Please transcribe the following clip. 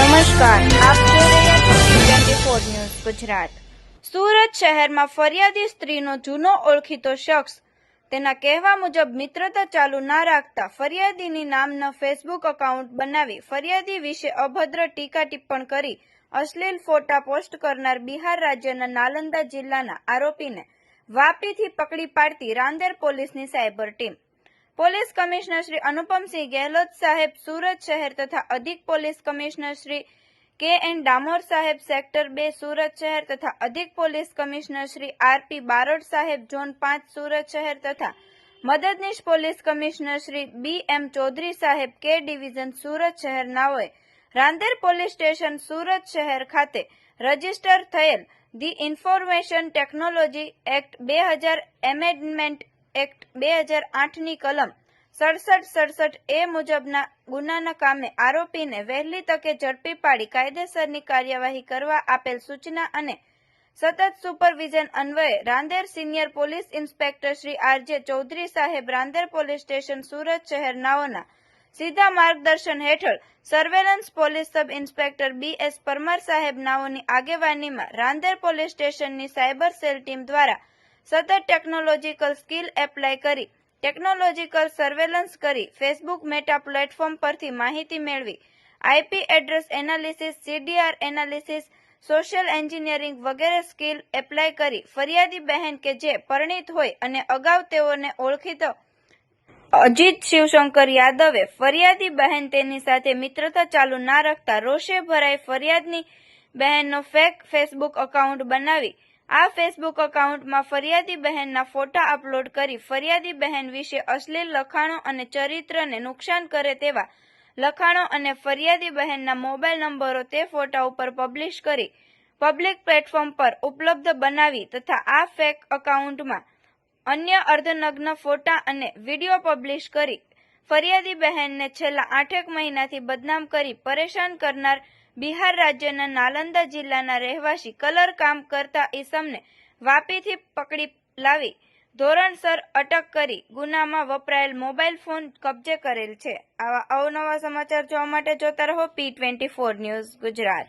નમસ્કાર, આપ જોઈ રહ્યા છો twenty four news Gujarat. Surat શહેરમાં ફરિયાદી સ્ત્રીનો જૂનો ઓળખીતો શખ્સ. તેના કહેવા મુજબ, મિત્રતા ચાલુ ના રાખતા ફરિયાદીની નામના ફેસબુક એકાઉન્ટ બનાવી ફરિયાદી વિશે અભદ્ર ટીકા ટિપ્પણ કરી અશ્લીલ ફોટા પોસ્ટ કરનાર બિહાર રાજ્યના નાલંદા જિલ્લાના આરોપીને વાપીથી પકડી પાડતી રાંદેર પોલીસની cyber team. Police commissioner Shri Anupamsinh Gehlot સાહેબ સુરત શહેર તથા અધિક પોલીસ કમિશનર શ્રી કે એન ડામોર સાહેબ સેક્ટર બે સુરત શહેર તથા અધિક police commissioner Shri R P Barot સાહેબ ઝોન પાંચ સુરત શહેર તથા મદદનીશ police commissioner Shri B M Chaudhari સાહેબ કે ડિવિઝન સુરત શહેર નાઓએ રાંદેર પોલીસ સ્ટેશન સુરત શહેર ખાતે રજિસ્ટર થયેલ ધી ઇન્ફોર્મેશન ટેકનોલોજી એક્ટ બે હજાર એમેન્ડમેન્ટ એક્ટ બે હજાર આઠની કલમ સડસઠ સડસઠ એ મુજબના ગુનાના કામે આરોપીને વહેલી તકે ઝડપી પાડી કાયદેસરની કાર્યવાહી કરવા આપેલ સૂચના અને સતત સુપરવિઝન અન્વયે Rander senior police inspector Shri RJ Chaudhari સાહેબ રાંદેર પોલીસ સ્ટેશન સુરત શહેર નાઓના સીધા માર્ગદર્શન હેઠળ surveillance police sub inspector B S Parmar સાહેબ નાઓની આગેવાનીમાં રાંદેર પોલીસ સ્ટેશનની સાયબર સેલ ટીમ દ્વારા સતત ટેકનોલોજીકલ સ્કિલ એપ્લાય કરી ટેકનોલોજીકલ સર્વેલન્સ કરી ફેસબુક મેટા પ્લેટફોર્મ પરથી માહિતી મેળવી IP address analysis CDR analysis social engineering વગેરે સ્કિલ એપ્લાય કરી, ફરિયાદી બહેન કે જે પરિણીત હોય અને અગાઉ તેઓને ઓળખીતો અજીત શિવશંકર યાદવે, ફરિયાદી બહેન તેની સાથે મિત્રતા ચાલુ ના રાખતા રોષે ભરાઈ ફરિયાદની બહેનનો ફેક ફેસબુક એકાઉન્ટ બનાવી આ ફેસબુક એકાઉન્ટમાં ફરિયાદી બહેનના ફોટા અપલોડ કરી ફરિયાદી બહેન વિશે અશ્લીલ લખાણો અને ચરિત્રને નુકસાન કરે તેવા લખાણો અને ફરિયાદી બહેનના મોબાઈલ નંબરો તે ફોટા ઉપર પબ્લિશ કરી પબ્લિક પ્લેટફોર્મ પર ઉપલબ્ધ બનાવી તથા આ ફેક એકાઉન્ટમાં અન્ય અર્ધનગ્ન ફોટા અને વીડિયો પબ્લિશ કરી ફરિયાદી બહેનને છેલ્લા આઠેક મહિનાથી બદનામ કરી પરેશાન કરનાર બિહાર રાજ્યના નાલંદા જિલ્લાના રહેવાસી કલર કામ કરતા ઈસમને વાપીથી પકડી લાવી ધોરણસર અટક કરી ગુનામાં વપરાયેલ મોબાઈલ ફોન કબજે કરેલ છે. આવા અવનવા સમાચાર જોવા માટે જોતા રહો P twenty four news Gujarat.